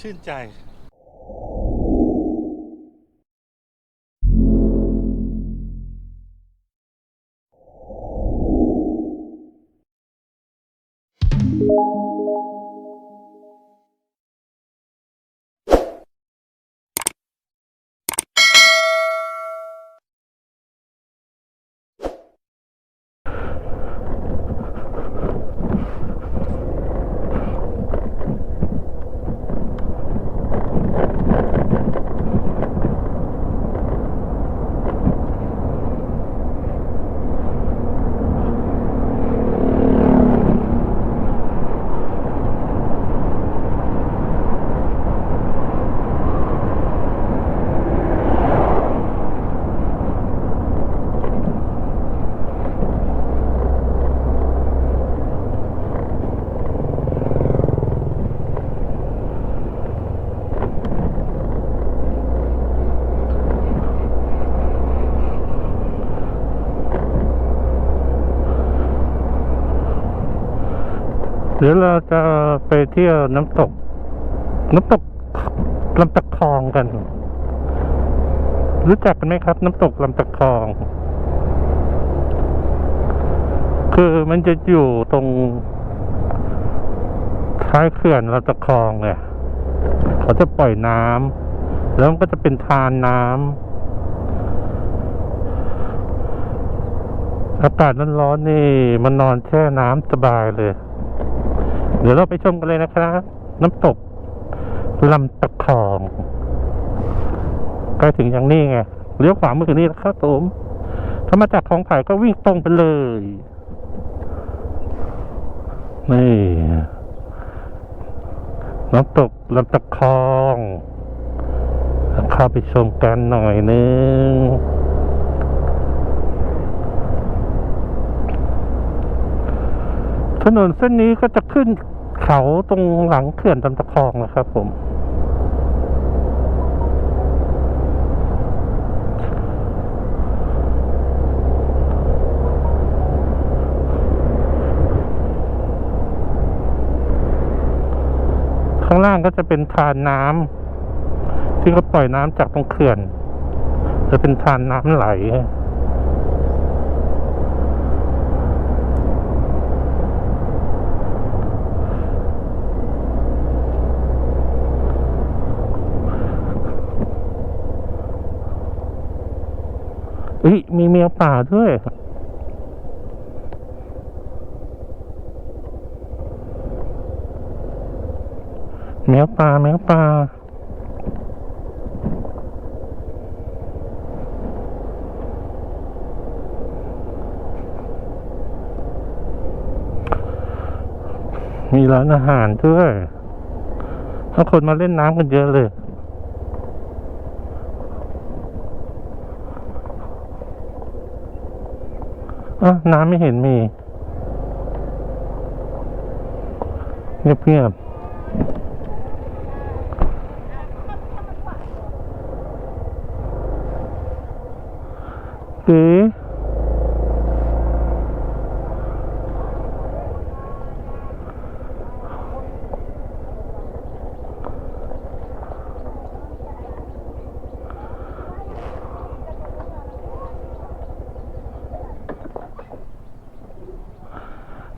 ชื่นใจ เดี๋ยวเราจะไปเที่ยวน้ำตก น้ำตกลำตะคองกัน รู้จักกันไหมครับ น้ำตกลำตะคอง คือมันจะอยู่ตรงท้ายเขื่อนลำตะคองเนี่ยเขาจะปล่อยน้ำแล้วมันก็จะเป็นทานน้ำอากาศร้อนๆนี่ มันนอนแช่น้ำสบายเลย เดี๋ยวเราไปชมกันเลยนะครับ น้ำตกลำตะคองใกล้ถึงอย่างนี้ไงเลี้ยวขวามือนี่นะครับผมถ้ามาจากคลองไผ่ก็วิ่งตรงไปเลยนี่น้ำตกลำตะคองเข้าไปชมกันหน่อยนึงถนนเส้นนี้ก็จะขึ้น เขาตรงหลังเขื่อนลำตะคองนะครับผม ข้างล่างก็จะเป็นทานน้ำที่เขาปล่อยน้ำจากตรงเขื่อน จะเป็นทานน้ำไหล ฮ้ยมีแมวป่าด้วย แมวป่าแมวป่ามีร้านอาหารด้วยถ้าคนมาเล่นน้ำกันเยอะเลย อะน้ำไม่เห็นมีเงียบเงียบๆสี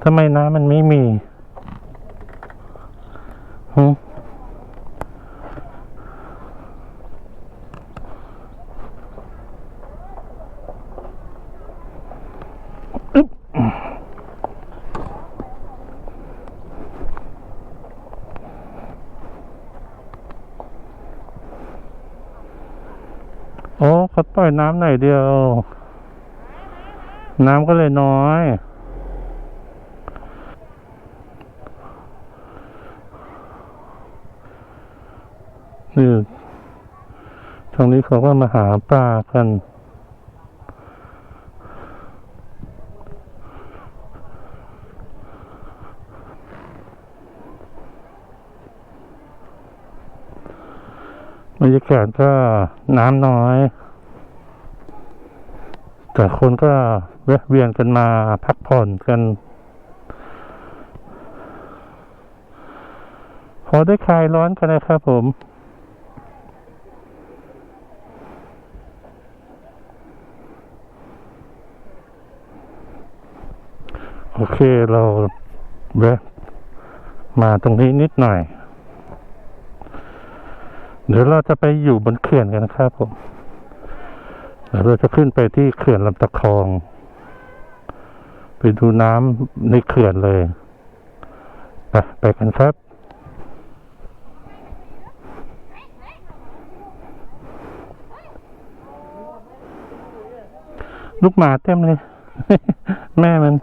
ทำไมน้ำมันไม่มีหืโอ้เขาปล่อยน้ำหน่อยเดียว น้ำก็เลยน้อย นี่ทางนี้เขาก็มาหาปลากันบรรยากาศก็น้ำน้อย แต่คนก็แวะเวียนกันมาพักผ่อนกัน พอได้คลายร้อนกันนะครับผม โอเคเราแวะมาตรงนี้นิดหน่อย เดี๋ยวเราจะไปอยู่บนเขื่อนกันนะครับผมเดี๋ยวเราจะขึ้นไปที่เขื่อนลำตะคอง ไปดูน้ำในเขื่อนเลยไปไปกันครับลูกหมาเต็มเลย แม่มัน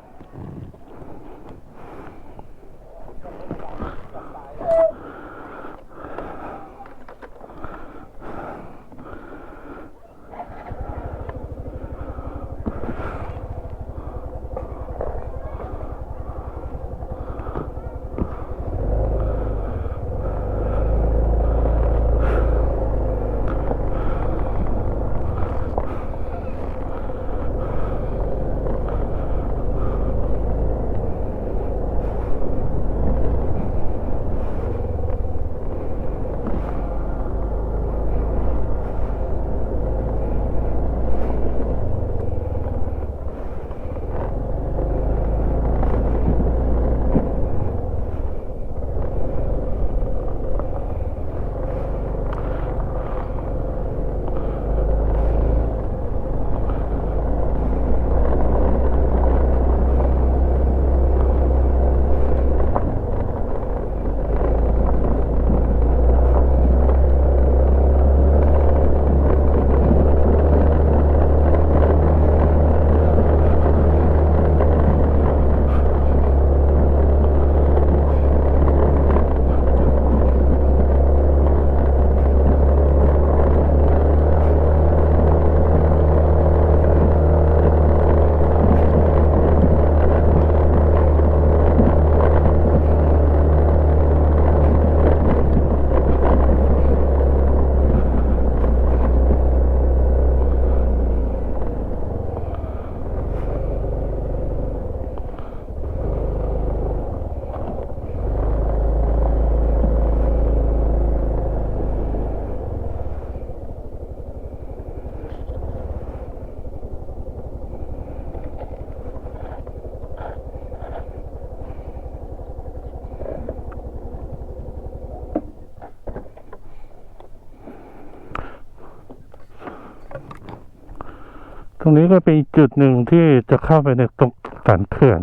รงนี้ก็เป็นจุดหนึ่งที่จะเข้าไปในตรงสันเขื่อน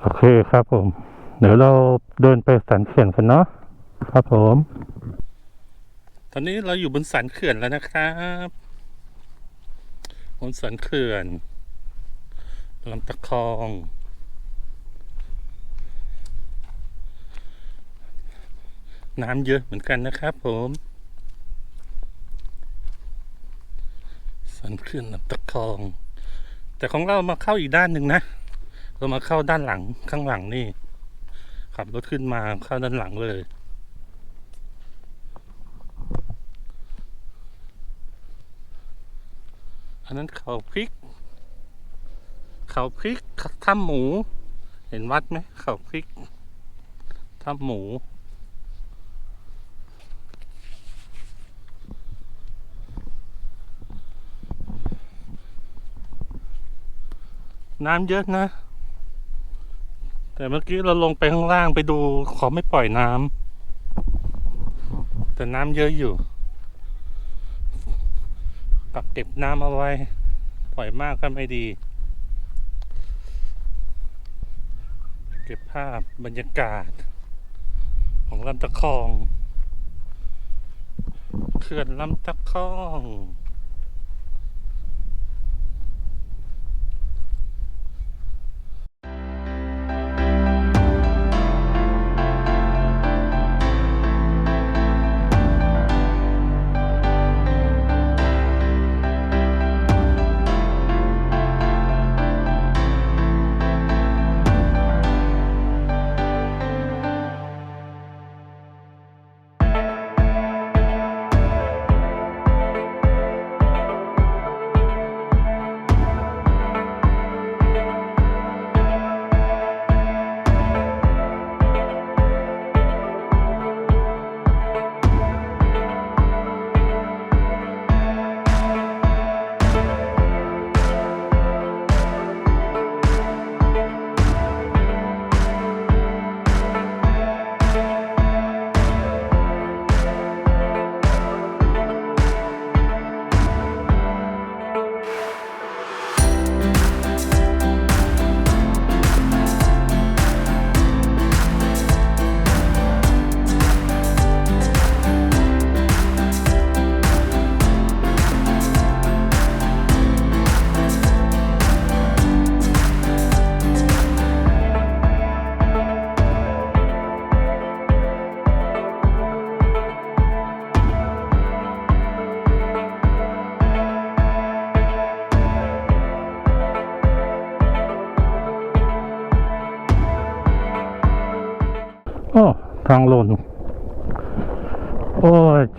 โอเคครับผม เดี๋ยวเราเดินไปสันเขื่อนกันเนาะครับผม ตอนนี้เราอยู่บนสันเขื่อนแล้วนะครับบนสันเขื่อนลำตะคองน้ำเยอะเหมือนกันนะครับผม สันเขื่อนลำตะคอง แต่ของเรามาเข้าอีกด้านหนึ่งนะ เรามาเข้าด้านหลังข้างหลังนี่ขับรถขึ้นมาเข้าด้านหลังเลยอันนั้นเขาพริก เขาพริกถ้ำหมู เห็นวัดไหมเขาพริกถ้ำหมู น้ำเยอะนะ แต่เมื่อกี้เราลงไปข้างล่างไปดูขอไม่ปล่อยน้ำแต่น้ำเยอะอยู่ กักเก็บน้ำเอาไว้ ปล่อยมากก็ไม่ดี เก็บภาพบรรยากาศ ของลำตะคองเขื่อนลำตะคอง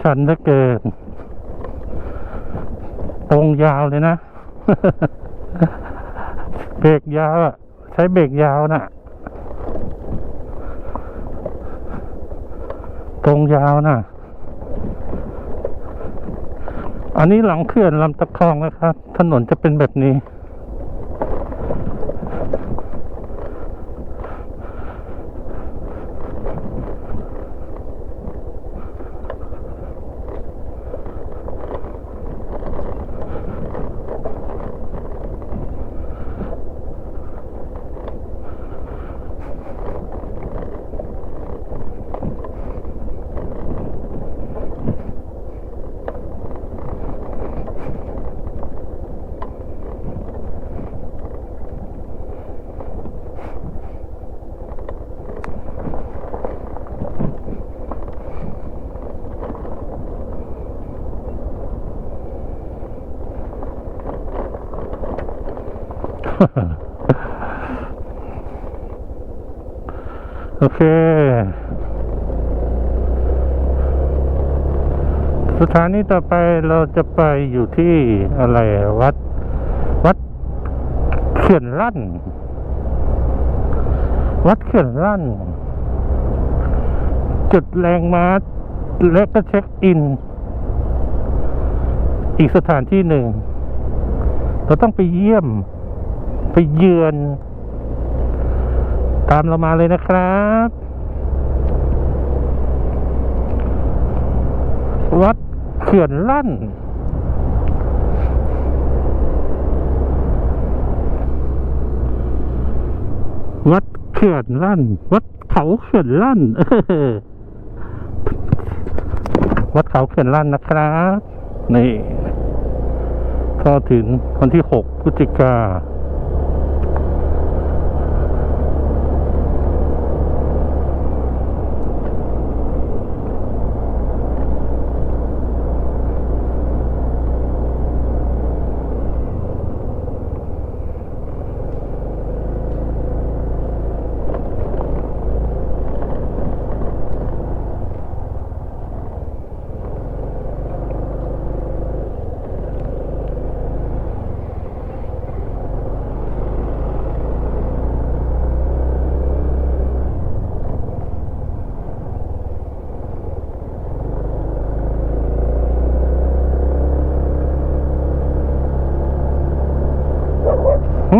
ชันเหลือเกินตรงยาวเลยนะเบรกยาวอะใช้เบรกยาวน่ะ ตรงยาวน่ะ อันนี้หลังเขื่อนลำตะคองนะครับ ถนนจะเป็นแบบนี้ โอเค สถานีต่อไปเราจะไปอยู่ที่อะไรวัด วัดเขื่อนลั่น วัดเขื่อนลั่น จุดแรงมาร์และก็เช็คอิน อีกสถานที่หนึ่ง เราต้องไปเยี่ยม ไปเยือน ตามเรามาเลยนะครับ วัดเขื่อนลั่นวัดเขื่อนลั่น วัดเขาเขื่อนลั่นวัดเขาเขื่อนลั่นนะครับนี่ก็ถึงวันที่หกพฤศจิกา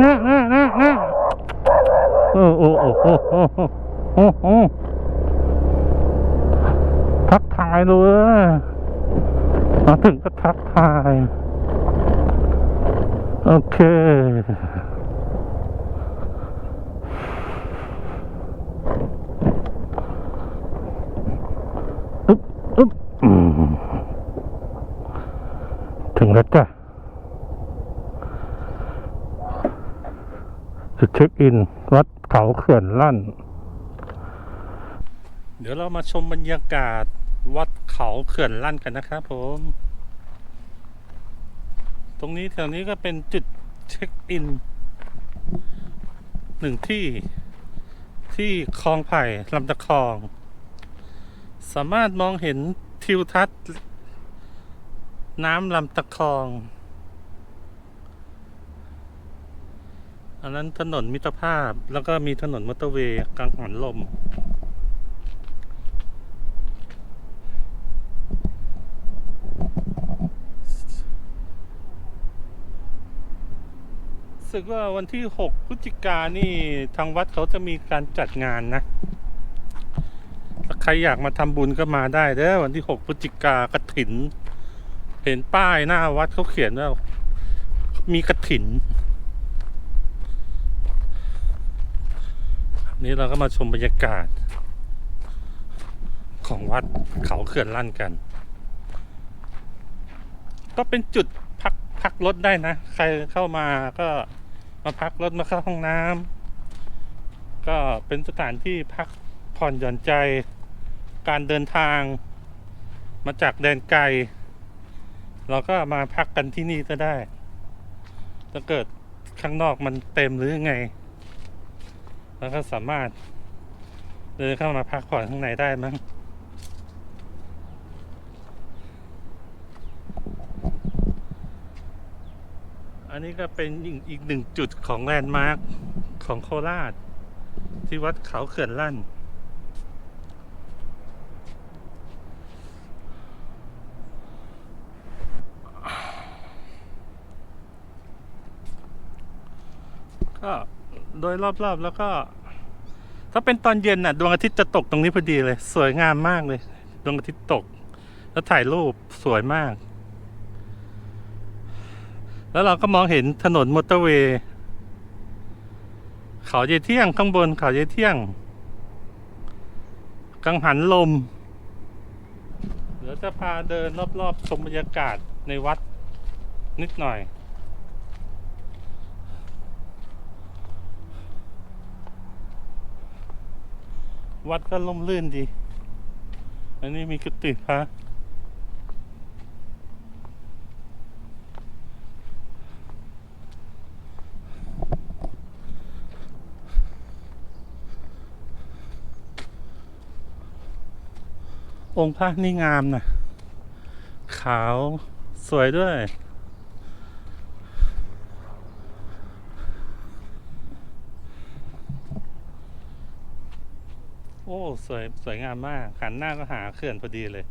งะงะงะงะโอ้โอ้โอ้โอ้โอ้โอ้โอ้ทักทายเลยมาถึงก็ทักทาย โอเค อึ๊บอึ๊บถึงแล้วจ้ะจุดเช็คอิน วัดเขาเขื่อนลั่น เดี๋ยวเรามาชมบรรยากาศวัดเขาเขื่อนลั่นกันนะครับผม ตรงนี้แถวนี้ก็เป็นจุดเช็คอินหนึ่งที่ที่คลองไผ่ลำตะคอง สามารถมองเห็นทิวทัศน์น้ำลำตะคอง อันนั้นถนนมิตรภาพแล้วก็มีถนนมอเตอร์เวย์กลางหันลม รู้ สึกว่าวันที่ 6 พฤศจิกานี่ทางวัดเขาจะมีการจัดงานนะ ใครอยากมาทำบุญก็มาได้เด้อวันที่ 6 พฤศจิกากระถิน เห็นป้ายหน้าวัดเขาเขียนว่ามีกระถิน นี่เราก็มาชมบรรยากาศ ของวัดเขาเขื่อนลั่นกัน ก็เป็นจุดพักพักรถได้นะ ใครเข้ามาก็ มาพักรถมาเข้าห้องน้ำก็เป็นสถานที่พักผ่อนหย่อนใจ การเดินทาง มาจากแดนไกล เราก็มาพักกันที่นี่ก็ได้ ถ้าเกิดข้างนอกมันเต็มหรือไงแล้วก็สามารถเดินเข้ามาพักผ่อนข้างในได้มั้ง อันนี้ก็เป็นอีกอีกหนึ่งจุดของแลนด์มาร์คของโคราช ที่วัดเขาเขื่อนลั่น ก็โดยรอบๆแล้วก็ ถ้าเป็นตอนเย็นน่ะ ดวงอาทิตย์จะตกตรงนี้พอดีเลย สวยงามมากเลย ดวงอาทิตย์ตก แล้วถ่ายรูปสวยมาก แล้วเราก็มองเห็นถนนมอเตอร์เวย์เขาเยเที่ยงข้างบนเขาเยเที่ยง กังหันลมเดี๋ยวจะพาเดินรอบๆชมบรรยากาศในวัดนิดหน่อย วัดก็ล่มลื่นดี อันนี้มีกุฏิพระ องค์พระนี่งามนะขาวสวยด้วย โอ้ สวย สวยงามมาก หันหน้าก็หาเขื่อนพอดีเลย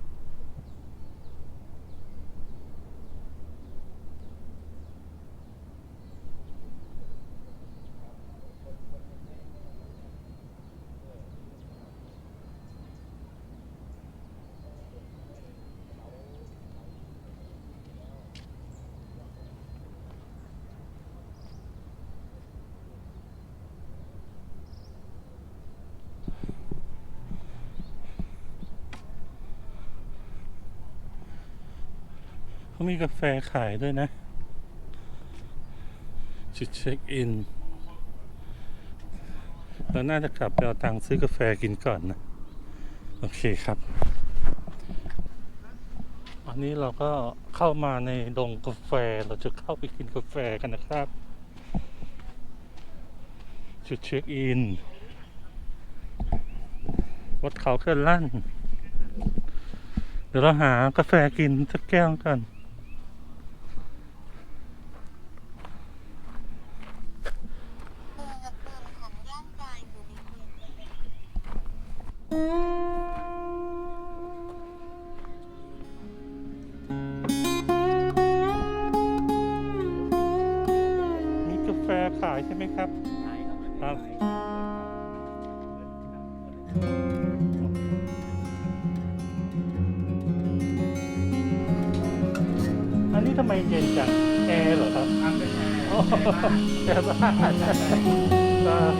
มีกาแฟขายด้วยนะจุดเช็คอินเราน่าจะกลับไปเอาตังค์ซื้อกาแฟกินก่อนนะ โอเคครับ อันนี้เราก็เข้ามาในดงกาแฟเราจะเข้าไปกินกาแฟกันนะครับ จุดเช็คอิน วัดเขาเขื่อนลั่น เดี๋ยวเราหากาแฟกินสักแก้วกัน ย็นจังแอร์เหรอครับทำเป็นแอร์โอ้แอร์บ้านเออ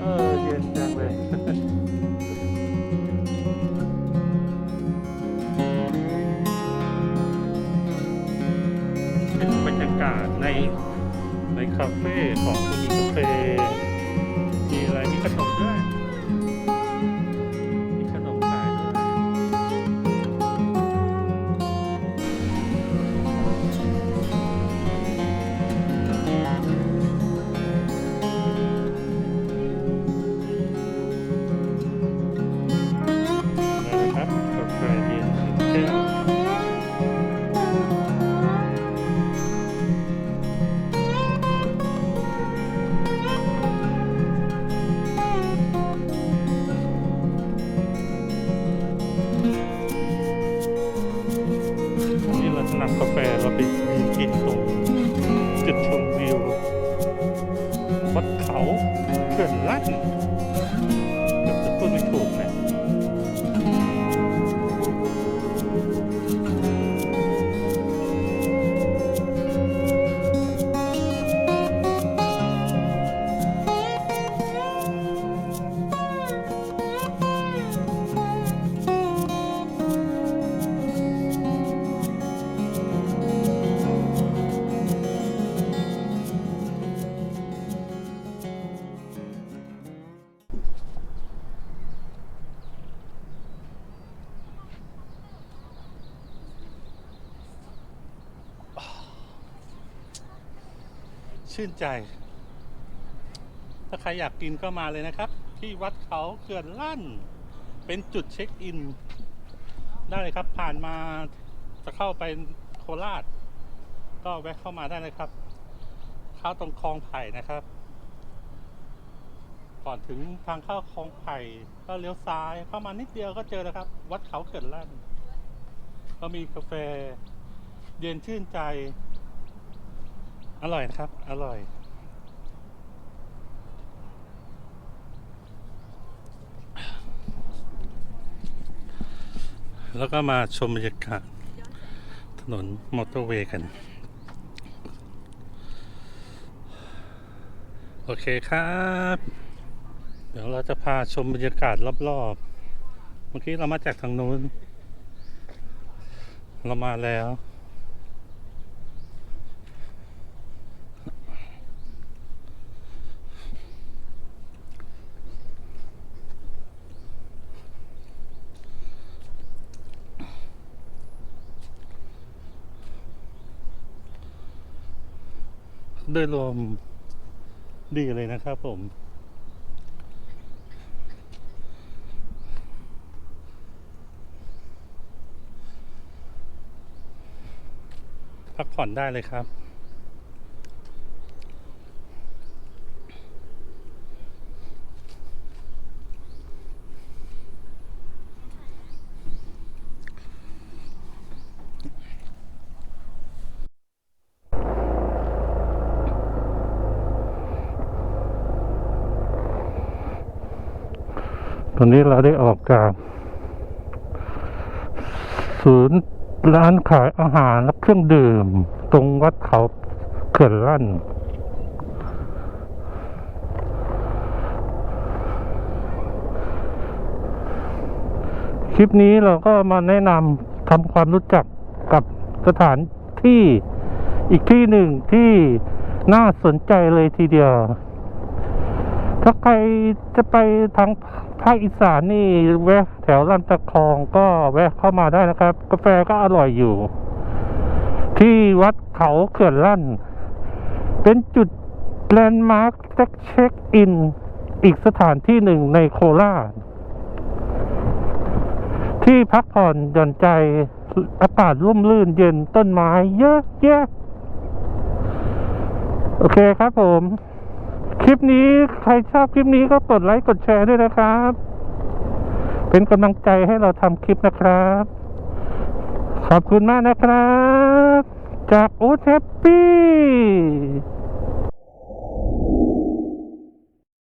เออเย็นจังเลยเป็นบรรยากาศในในคาเฟ่ของคุณมีกาแฟ Mm-hmm. ชื่นใจ ถ้าใครอยากกินก็มาเลยนะครับ ที่วัดเขาเขื่อนลั่น เป็นจุดเช็คอิน ได้เลยครับ ผ่านมาจะเข้าไปโคราช ก็แวะเข้ามาได้เลยครับ เข้าตรงคลองไผ่นะครับ ก่อนถึงทางเข้าคลองไผ่ก็เลี้ยวซ้ายเข้ามานิดเดียวก็เจอแล้วครับ วัดเขาเขื่อนลั่น ก็มีกาแฟ เย็นชื่นใจ อร่อยนะครับ อร่อย แล้วก็มาชมบรรยากาศถนนมอเตอร์เวย์กัน โอเคครับ เดี๋ยวเราจะพาชมบรรยากาศรอบๆ เมื่อกี้เรามาจากทางนู้น เรามาแล้ว โดยรวมดีเลยนะครับผม พักผ่อนได้เลยครับ ตอนนี้เราได้ออกจาก ศูนย์ร้านขายอาหารและเครื่องดื่ม ตรงวัดเขาเขื่อนลั่น คลิปนี้เราก็มาแนะนำทำความรู้จักกับสถานที่อีกที่หนึ่งที่น่าสนใจเลยทีเดียว ถ้าใครจะไปทางภาคอีสานนี่แวะแถวลำตะคองก็แวะเข้ามาได้นะครับ กาแฟก็อร่อยอยู่ ที่วัดเขาเขื่อนลั่น เป็นจุดแลนด์มาร์คเช็คอิน อีกสถานที่หนึ่งในโคราชที่พักผ่อนหย่อนใจอากาศร่มรื่นเย็นต้นไม้เยอะแยะ โอเคครับผม คลิปนี้ใครชอบคลิปนี้ก็กดไลค์กดแชร์ด้วยนะครับ เป็นกำลังใจให้เราทำคลิปนะครับ ขอบคุณมากนะครับ จากโอ๊ตแฮปปี้